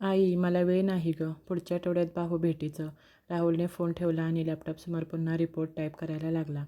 आई मला वेळ नाही गं. पुढच्या आठवड्यात पाहू भेटीचं. राहुलने फोन ठेवला आणि लॅपटॉपसमोर पुन्हा रिपोर्ट टाईप करायला लागला.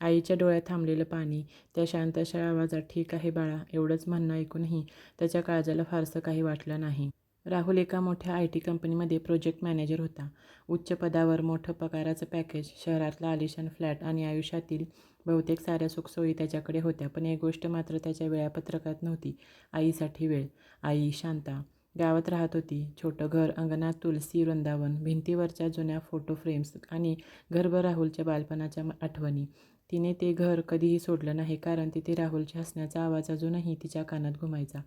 आईच्या डोळ्यात थांबलेलं पाणी. त्या शांतशा आवाजात ठीक आहे बाळा. एवढंच म्हणणं ऐकूनही त्याच्या काळजाला फारसं काही वाटलं नाही. राहुल एका मोठ्या आय टी कंपनीमध्ये प्रोजेक्ट मॅनेजर होता. उच्च पदावर मोठं पगाराचं पॅकेज शहरातला आलिशान फ्लॅट आणि आयुष्यातील बहुतेक साऱ्या सुखसोयी त्याच्याकडे होत्या. पण एक गोष्ट मात्र त्याच्या वेळापत्रकात नव्हती. आईसाठी वेळ. आई शांता. गावात राहत होती. छोटं घर अंगणात तुलसी वृंदावन भिंतीवरच्या जुन्या फोटो फ्रेम्स आणि घरभर राहुलच्या बालपणाच्या आठवणी. तिने ते घर कधीही सोडलं नाही कारण तिथे राहुलच्या हसण्याचा आवाज अजूनही तिच्या कानात घुमायचा.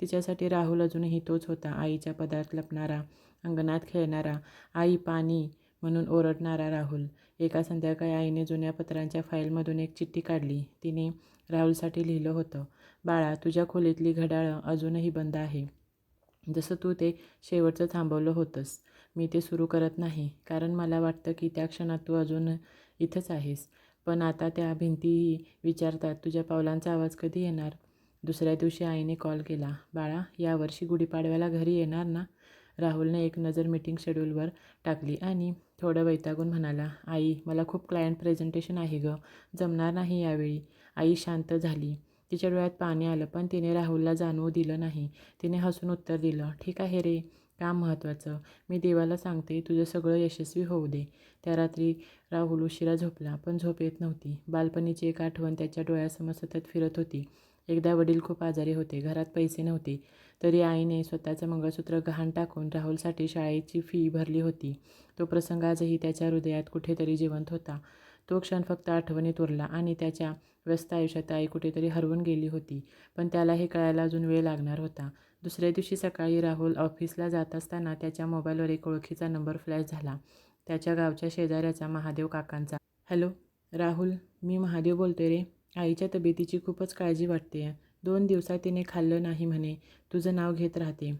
तिच्यासाठी राहुल अजूनही तोच होता आईच्या पदार्थ लपणारा अंगणात खेळणारा आई पाणी म्हणून ओरडणारा राहुल. एका संध्याकाळी आईने जुन्या पत्रांच्या फाईलमधून एक चिठ्ठी काढली. तिने राहुलसाठी लिहिलं होतं बाळा तुझ्या खोलीतली घड्याळं अजूनही बंद आहे. जसं तू ते शेवटचं थांबवलं होतंस. मी ते सुरू करत नाही कारण मला वाटतं की त्या क्षणात तू अजून इथंच आहेस. पण आता त्या भिंतीही विचारतात तुझ्या पावलांचा आवाज कधी येणार? दुसऱ्या दिवशी आईने कॉल केला बाळा यावर्षी गुढीपाडव्याला घरी येणार ना? राहुलने एक नजर मीटिंग शेड्यूलवर टाकली आणि थोडं वैतागून म्हणाला आई मला खूप क्लायंट प्रेझेंटेशन आहे गं जमणार नाही यावेळी. आई शांत झाली. तिच्या डोळ्यात पाणी आलं पण तिने राहुलला जाणवू दिलं नाही. तिने हसून उत्तर दिलं ठीक आहे रे काम महत्त्वाचं? मी देवाला सांगते तुझं सगळं यशस्वी होऊ दे. त्या रात्री राहुल उशिरा झोपला पण झोप येत नव्हती. बालपणीची एक आठवण त्याच्या डोळ्यासमोर सतत फिरत होती. एकदा वडील खूप आजारी होते घरात पैसे नव्हते तरी आईने स्वतःचं मंगळसूत्र गहाण टाकून राहुलसाठी शाळेची फी भरली होती. तो प्रसंग आजही त्याच्या हृदयात कुठेतरी जिवंत होता. तो क्षण फक्त आठवणीत उरला आणि त्याच्या व्यस्त आयुष्यात आई कुठेतरी हरवून गेली होती. पण त्याला हे कळायला अजून वेळ लागणार होता. दुसऱ्या दिवशी सकाळी राहुल ऑफिसला जात असताना त्याच्या मोबाईलवर एक ओळखीचा नंबर फ्लॅश झाला. त्याच्या गावच्या शेजाऱ्याचा महादेव काकांचा. हॅलो राहुल मी महादेव बोलते रे. आईच्या तब्येतीची खूपच काळजी वाटते दोन दिवसात तिने खाल्लं नाही म्हणे. तुझं नाव घेत राहते.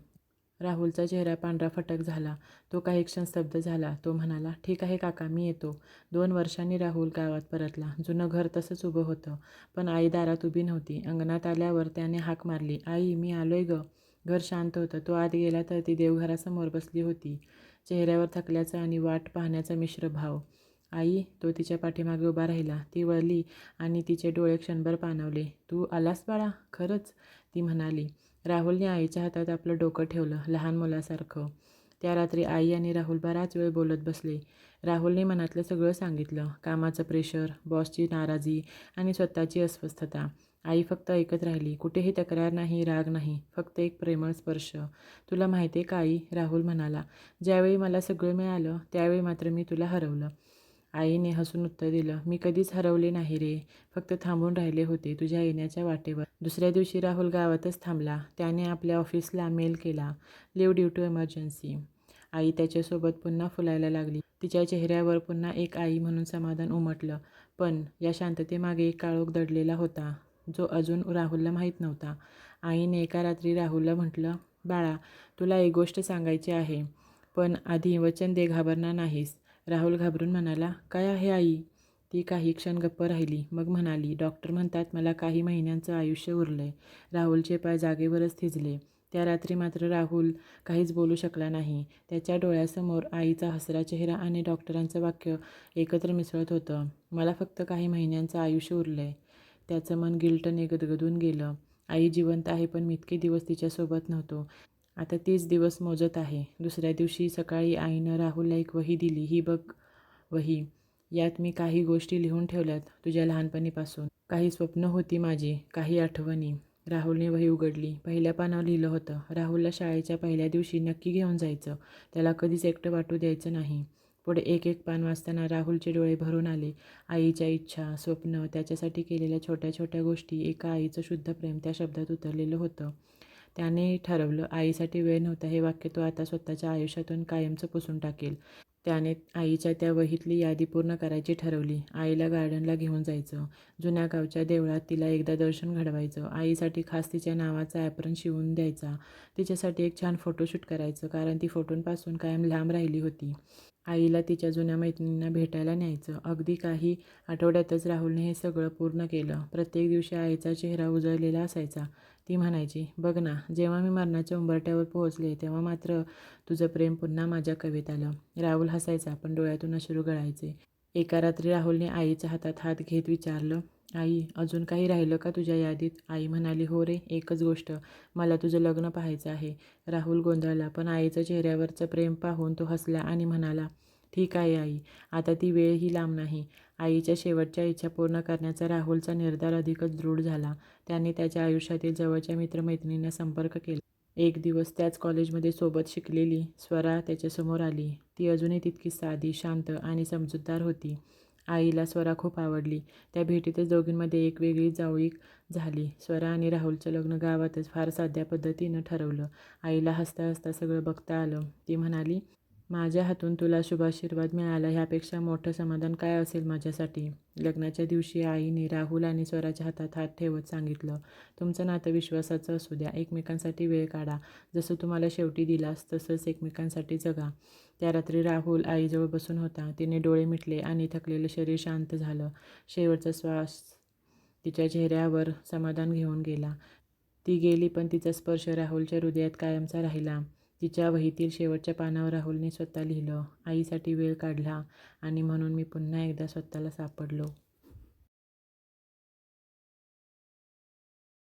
राहुलचा चेहरा पांढरा फटक झाला. तो काही क्षण स्तब्ध झाला. तो म्हणाला ठीक आहे काका मी येतो. दोन वर्षांनी राहुल गावात परतला. जुनं घर तसंच उभं होतं पण आई दारात उभी नव्हती. अंगणात आल्यावर त्याने हाक मारली आई मी आलोय ग. घर शांत होतं. तो आत गेला तर ती देवघरासमोर बसली होती. चेहऱ्यावर थकल्याचा आणि वाट पाहण्याचा मिश्र भाव. आई तो तिच्या पाठीमागे उभा राहिला ती वळली आणि तिचे डोळे क्षणभर पाणवले. तू आलास बाळा? खरंच? ती म्हणाली. राहुलने आईच्या हातात आपलं डोकं ठेवलं लहान मुलासारखं. त्या रात्री आई आणि राहुल बराच वेळ बोलत बसले. राहुलने मनातलं सगळं सांगितलं. कामाचं प्रेशर बॉसची नाराजी आणि स्वतःची अस्वस्थता. आई फक्त ऐकत राहिली कुठेही तक्रार नाही राग नाही फक्त एक प्रेमळ स्पर्श. तुला माहिती आहे का आई? राहुल म्हणाला. ज्यावेळी मला सगळं मिळालं त्यावेळी मात्र मी तुला हरवलं. आईने हसून उत्तर दिलं मी कधीच हरवले नाही रे. फक्त थांबून राहिले होते तुझ्या येण्याच्या वाटेवर. दुसऱ्या दिवशी राहुल गावातच थांबला. त्याने आपल्या ऑफिसला मेल केला. लिव्ह ड्यू टू इमर्जन्सी आई त्याच्यासोबत पुन्हा फुलायला लागली. तिच्या चेहऱ्यावर पुन्हा एक आई म्हणून समाधान उमटलं. पण या शांततेमागे एक काळोख दडलेला होता जो अजून राहुलला माहीत नव्हता. आईने एका रात्री राहुलला म्हटलं बाळा तुला एक गोष्ट सांगायची आहे. पण आधी वचन दे घाबरणार नाहीस. राहुल घाबरून म्हणाला काय आहे आई ती काही क्षण गप्प राहिली. मग म्हणाली डॉक्टर म्हणतात मला काही महिन्यांचं आयुष्य उरलं आहे राहुलचे पाय जागेवरच थिजले. त्या रात्री मात्र राहुल काहीच बोलू शकला नाही. त्याच्या डोळ्यासमोर आईचा हसरा चेहरा आणि डॉक्टरांचं वाक्य एकत्र मिसळत होतं. मला फक्त काही महिन्यांचं आयुष्य उरलं आहे त्याचं मन गिल्टने गदगदून गेलं. आई जिवंत आहे पण मी इतके दिवस तिच्यासोबत नव्हतो. आता तीच दिवस मोजत आहे. दुसऱ्या दिवशी सकाळी आईनं राहुलला एक वही दिली. ही बघ वही यात मी काही गोष्टी लिहून ठेवल्यात तुझ्या लहानपणीपासून. काही स्वप्न होती माझी काही आठवणी राहुलने वही उघडली. पहिल्या पानावर लिहिलं होतं राहुलला शाळेच्या पहिल्या दिवशी नक्की घेऊन जायचं. त्याला कधीच एकटं वाटू द्यायचं नाही पुढे एक एक पान वाचताना राहुलचे डोळे भरून आले. आईच्या इच्छा स्वप्न त्याच्यासाठी केलेल्या छोट्या छोट्या गोष्टी एका आईचं शुद्ध प्रेम त्या शब्दात उतरलेलं होतं. त्याने ठरवलं आईसाठी वेळ नव्हता हे वाक्य तो आता स्वतःच्या आयुष्यातून कायमचं पुसून टाकेल. त्याने आईच्या त्या वहीतली यादी पूर्ण करायची ठरवली. आईला गार्डनला घेऊन जायचं. जुन्या गावच्या देवळात तिला एकदा दर्शन घडवायचं. आईसाठी खास तिच्या नावाचा ॲप्रन शिवून द्यायचा. तिच्यासाठी एक छान फोटोशूट करायचं कारण ती फोटोंपासून कायम लांब राहिली होती. आईला तिच्या जुन्या मैत्रिणींना भेटायला न्यायचं. अगदी काही आठवड्यातच राहुलने हे सगळं पूर्ण केलं. प्रत्येक दिवशी आईचा चेहरा उजळलेला असायचा. ती म्हणायची बघ ना जेव्हा मी मरणाच्या उंबरट्यावर पोहोचले तेव्हा मात्र तुझं प्रेम पुन्हा माझ्या कवेत आलं राहुल हसायचा पण डोळ्यातून अश्रू गळायचे. एका रात्री राहुलने आईच्या हातात हात घेत विचारलं आई अजून काही राहिलं का तुझ्या यादीत आई म्हणाली हो रे एकच गोष्ट. मला तुझं लग्न पाहायचं आहे राहुल गोंधळला पण आईचं चेहऱ्यावरचं प्रेम पाहून तो हसला आणि म्हणाला ठीक आहे आई आता ती वेळही लांब नाही. आईच्या शेवटच्या इच्छा पूर्ण करण्याचा राहुलचा निर्धार अधिकच दृढ झाला. त्याने त्याच्या आयुष्यातील जवळच्या मित्रमैत्रिणींना संपर्क केला. एक दिवस त्याच कॉलेजमध्ये सोबत शिकलेली स्वरा त्याच्यासमोर आली. ती अजूनही तितकी साधी शांत आणि समजूतदार होती. आईला स्वरा खूप आवडली. त्या भेटीतच दोघींमध्ये एक वेगळी जावळीक झाली. स्वरा आणि राहुलचं लग्न गावातच फार साध्या पद्धतीनं ठरवलं. आईला हसता हसता सगळं बघता आलं. ती म्हणाली माझ्या हातून तुला शुभाशीर्वाद मिळाला ह्यापेक्षा मोठं समाधान काय असेल माझ्यासाठी? लग्नाच्या दिवशी आईने राहुल आणि स्वराच्या हातात हात ठेवत सांगितलं तुमचं नातं विश्वासाचं असू द्या एकमेकांसाठी वेळ काढा. जसं तुम्हाला शेवटी दिलास तसंच एकमेकांसाठी जगा. त्या रात्री राहुल आईजवळ बसून होता. तिने डोळे मिटले आणि थकलेलं शरीर शांत झालं. शेवटचा श्वास तिच्या चेहऱ्यावर समाधान घेऊन गेला. ती गेली पण तिचा स्पर्श राहुलच्या हृदयात कायमचा राहिला. तिच्या वहीतील शेवटच्या पानावर राहुलने स्वतः लिहिलं आईसाठी वेळ काढला आणि म्हणून मी पुन्हा एकदा स्वतःला सापडलो.